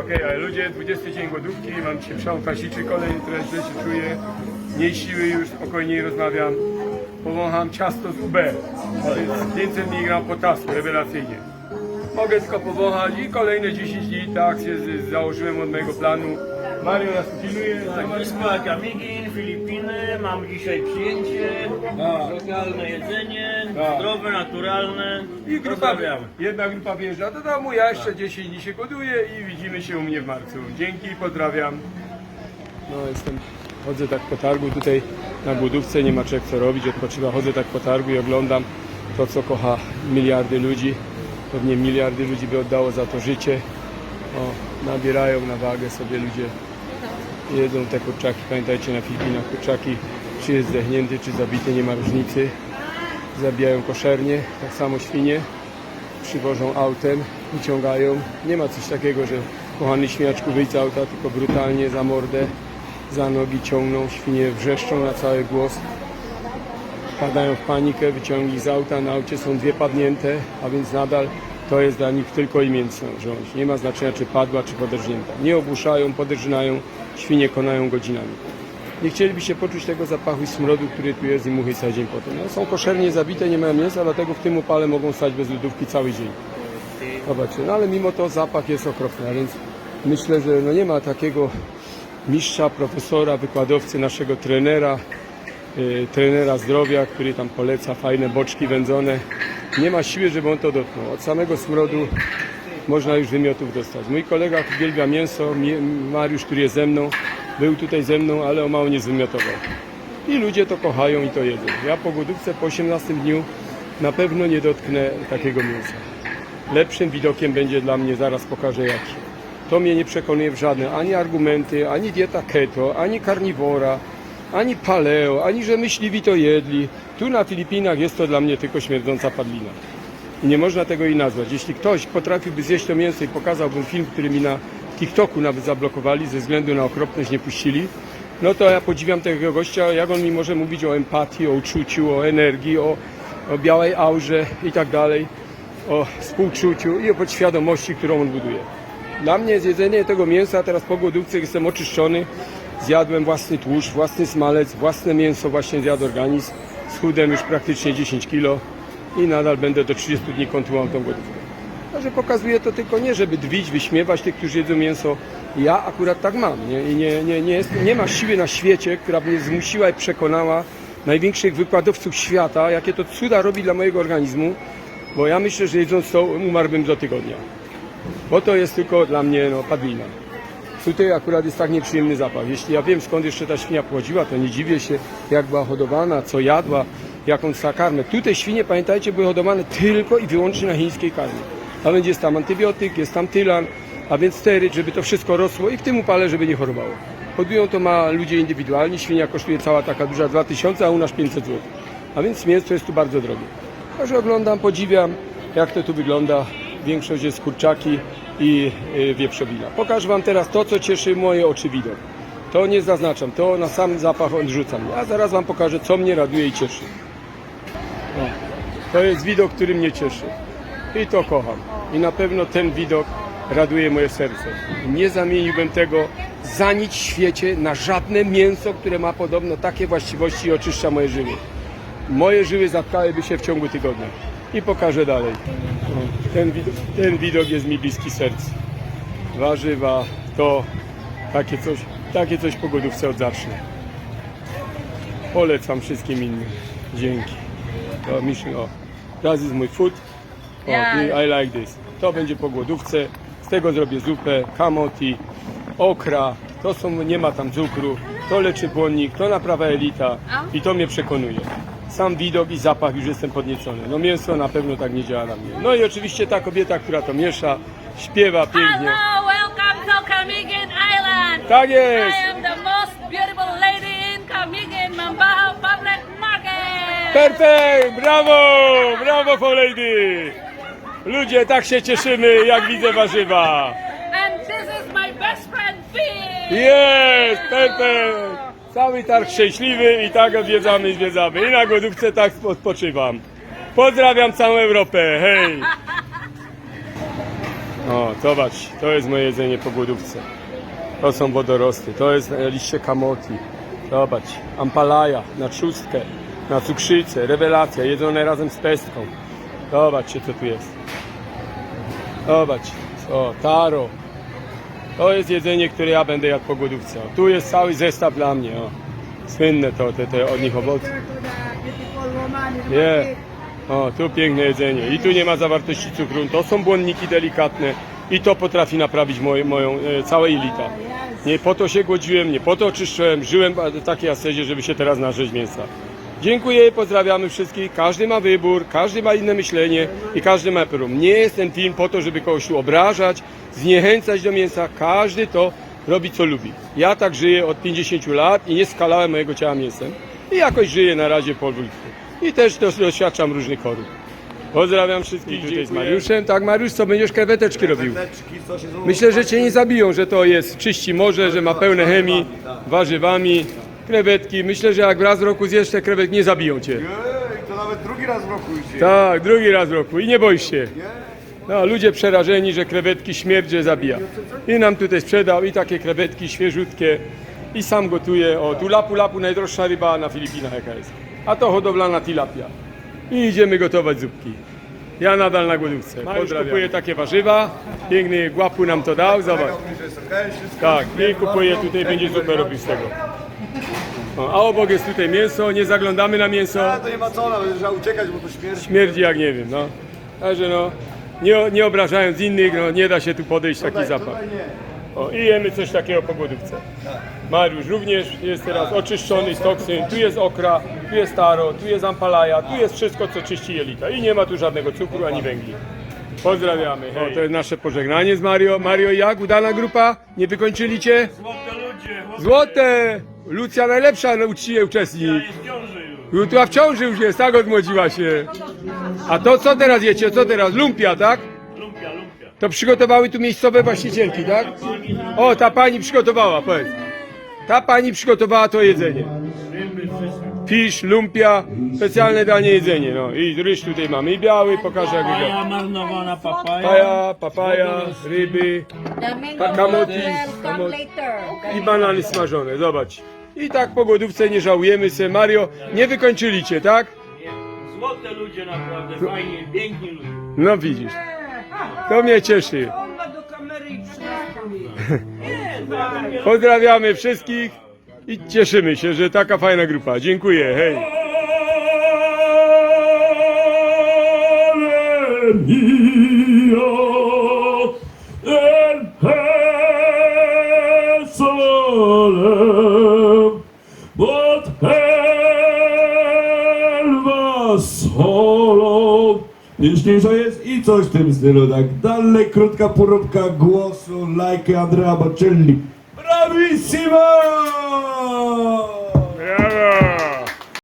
Okej, ale ludzie, 20 dzień głodówki, mam dzisiaj przełom kwasiczy, kolejny trochę źle się czuję, mniej siły już, spokojniej rozmawiam. Powącham ciasto z UB, to jest 500 mg potasu, rewelacyjnie. Mogę tylko powąchać i kolejne 10 dni, tak się założyłem od mojego planu. Mario nas pilnuje, Wisła Kamigin, Filipiny, mam dzisiaj przyjęcie, lokalne jedzenie, Tak. zdrowe, naturalne. I grupa, Pozdrawiam. jedna grupa wjeżdża do domu, ja jeszcze 10 dni się goduję i widzimy się u mnie w marcu. Dzięki, pozdrawiam. No jestem, chodzę tak po targu tutaj na głodówce, nie ma czego co robić, odpoczywa, chodzę tak po targu i oglądam to, co kocha miliardy ludzi. Pewnie miliardy ludzi by oddało za to życie. O, nabierają na wagę sobie ludzie, jedzą te kurczaki. Pamiętajcie, na Filipinach kurczaki, czy jest zdechnięty, czy zabity, nie ma różnicy. Zabijają koszernie, tak samo świnie przywożą autem, wyciągają. Nie ma coś takiego, że kochany śmiaczku wyjdź z auta, tylko brutalnie za mordę, za nogi ciągną, świnie wrzeszczą na cały głos. Padają w panikę, wyciągnij z auta, na aucie są dwie padnięte, a więc nadal to jest dla nich tylko i mięso rządź. Nie ma znaczenia, czy padła, czy podrżnięta. Nie ogłuszają, podrżnają, świnie konają godzinami. Nie chcielibyście poczuć tego zapachu i smrodu, który tu jest i muchy cały dzień po tym. No, są koszernie zabite, nie mają mięsa, dlatego w tym upale mogą stać bez lodówki cały dzień. Zobaczcie, no ale mimo to zapach jest okropny, a więc myślę, że no nie ma takiego mistrza, profesora, wykładowcy, naszego trenera, y, trenera zdrowia, który tam poleca fajne boczki wędzone. Nie ma siły, żeby on to dotknął. Od samego smrodu można już wymiotów dostać. Mój kolega uwielbia mięso, Mariusz, który jest ze mną, był tutaj ze mną, ale o mało nie zwymiotował. I ludzie to kochają i to jedzą. Ja po głodówce po 18 dniu na pewno nie dotknę takiego mięsa. Lepszym widokiem będzie dla mnie, zaraz pokażę jaki. To mnie nie przekonuje w żadne ani argumenty, ani dieta keto, ani karniwora, ani paleo, ani że myśliwi to jedli. Tu na Filipinach jest to dla mnie tylko śmierdząca padlina. Nie można tego i nazwać. Jeśli ktoś potrafiłby zjeść to mięso i pokazałbym film, który mi na TikToku nawet zablokowali, ze względu na okropność nie puścili, no to ja podziwiam tego gościa, jak on mi może mówić o empatii, o uczuciu, o energii, o, o białej aurze i tak dalej, o współczuciu i o podświadomości, którą on buduje. Dla mnie zjedzenie tego mięsa, teraz po głodówce jestem oczyszczony, zjadłem własny tłuszcz, własny smalec, własne mięso właśnie zjadł organizm, schudłem już praktycznie 10 kilo i nadal będę do 30 dni kontynuował tą głodówkę. Także pokazuję to tylko nie, żeby dwić, wyśmiewać tych, którzy jedzą mięso. Ja akurat tak mam. Nie, I nie, nie, nie, jest, nie ma siły na świecie, która mnie zmusiła i przekonała największych wykładowców świata, jakie to cuda robi dla mojego organizmu, bo ja myślę, że jedząc to umarłbym do tygodnia. Bo to jest tylko dla mnie no, padlina. Tutaj akurat jest tak nieprzyjemny zapach. Jeśli ja wiem skąd jeszcze ta świnia pochodziła, to nie dziwię się, jak była hodowana, co jadła, jaką stała karmę. Tutaj świnie, pamiętajcie, były hodowane tylko i wyłącznie na chińskiej karmie. A więc jest tam antybiotyk, jest tam tylan, a więc steryt, żeby to wszystko rosło i w tym upale, żeby nie chorowało. Hodują to ma ludzie indywidualni, świnia kosztuje cała taka duża 2000, a u nas 500 zł. A więc mięso jest tu bardzo drogie. Także oglądam, podziwiam, jak to tu wygląda. Większość jest kurczaki i y, wieprzowina. Pokażę Wam teraz to, co cieszy moje oczy widok. To nie zaznaczam, to na sam zapach odrzucam. A zaraz Wam pokażę, co mnie raduje i cieszy. O, to jest widok, który mnie cieszy. I to kocham. I na pewno ten widok raduje moje serce. Nie zamieniłbym tego za nic w świecie na żadne mięso, które ma podobno takie właściwości i oczyszcza moje żyły. Moje żyły zatkałyby się w ciągu tygodnia. I pokażę dalej. O, ten, widok, ten widok jest mi bliski sercu. Warzywa, to takie coś, takie coś po głodówce odzacznę. Polecam wszystkim innym. Dzięki. To mission, o. Is mój food. O, Yeah. I like this. To będzie po głodówce. Z tego zrobię zupę, kamoti, okra. To są, nie ma tam cukru. To leczy błonnik, to naprawa elita. I to mnie przekonuje. Sam widok i zapach już jestem podniecony. No mięso na pewno tak nie działa na mnie. No i oczywiście ta kobieta, która to miesza, śpiewa pięknie. Hello, welcome to Camiguin Island. Tak jest! Perfekt! Brawo! Brawo, for lady! Ludzie, tak się cieszymy, jak widzę warzywa. And this is my best friend, Fee. Jest! Perfekt! Cały targ szczęśliwy i tak odwiedzamy, zwiedzamy. I na głodówce tak odpoczywam. Pozdrawiam całą Europę, hej! O, zobacz, to jest moje jedzenie po głodówce. To są wodorosty, to jest liście kamoti. Zobacz, ampalaja na trzustkę, na cukrzycę, rewelacja, jedzone razem z pestką. Zobaczcie, co tu jest. Zobacz, o, taro. To jest jedzenie, które ja będę jadł po głodówce. O, tu jest cały zestaw dla mnie, o. Słynne to, te, te od nich owoce. Nie. O, tu piękne jedzenie. I tu nie ma zawartości cukru. To są błonniki delikatne. I to potrafi naprawić moje, moją e, całe jelita. Nie po to się głodziłem, nie po to oczyszczałem. Żyłem w takiej asezie, żeby się teraz nażyć mięsa. Dziękuję, pozdrawiamy wszystkich. Każdy ma wybór, każdy ma inne myślenie i każdy ma prum. Nie jest ten film po to, żeby kogoś tu obrażać, zniechęcać do mięsa. Każdy to robi, co lubi. Ja tak żyję od 50 lat i nie skalałem mojego ciała mięsem. I jakoś żyję na razie po ludzku. I też doświadczam różnych chorób. Pozdrawiam wszystkich tutaj z Mariuszem. Tak, Mariusz, co będziesz kreweteczki robił? Myślę, że cię nie zabiją, że to jest czyści morze, że ma pełne chemii, warzywami, krewetki. Myślę, że jak raz w roku zjesz te krewetki, nie zabiją cię. Ej, to nawet drugi raz w roku już. Tak, drugi raz w roku i nie boisz się. No, ludzie przerażeni, że krewetki śmierć że zabija. I nam tutaj sprzedał i takie krewetki świeżutkie i sam gotuje. O, tu lapu lapu najdroższa ryba na Filipinach jaka jest. A to hodowlana tilapia. I idziemy gotować zupki. Ja nadal na głodówce. Mariusz kupuje takie warzywa. Piękny głapu nam to dał, zobacz. Tak, i kupuje tutaj, będzie zupę robił z tego. O, a obok jest tutaj mięso, nie zaglądamy na mięso. A to nie ma co, nawet trzeba uciekać, bo to śmierć. Śmierdzi jak nie wiem, no. Także no, nie, nie obrażając innych, no nie da się tu podejść taki zapach. Tutaj nie. O, i jemy coś takiego po głodówce. Mariusz również jest teraz oczyszczony z toksyn. Tu jest okra, tu jest taro, tu jest ampalaja, tu jest wszystko, co czyści jelita. I nie ma tu żadnego cukru ani węgli. Pozdrawiamy. Hej. O, to jest nasze pożegnanie z Mario. Mario, jak? Udana grupa? Nie wykończyli cię? Złote ludzie. Złote! Lucja najlepsza, uczciwie uczestnik. Jest w ciąży już. Jutro w ciąży już jest, tak odmłodziła się. A to co teraz jecie? Co teraz? Lumpia, tak? Lumpia, lumpia. To przygotowały tu miejscowe właścicielki, tak? O, ta pani przygotowała, powiedz. Ta pani przygotowała to jedzenie. Ryby, wszystko. Fisz, lumpia, specjalne danie jedzenie. No i ryż tutaj mamy i biały, pokażę jak wygląda. Paja marnowana, papaja. Papaja, papaja, ryby will come later. i banany smażone, zobacz. I tak po głodówce nie żałujemy se. Mario, nie wykończyli cię, tak? Nie, Złote ludzie naprawdę, fajnie, piękni ludzie. No widzisz. To mnie cieszy. Pozdrawiamy wszystkich i cieszymy się, że taka fajna grupa. Dziękuję. Hej. Solo Piękniejsza jest i coś w tym stylu, tak dalej, krótka poróbka głosu, like Andrea Bocelli. Bravissimo!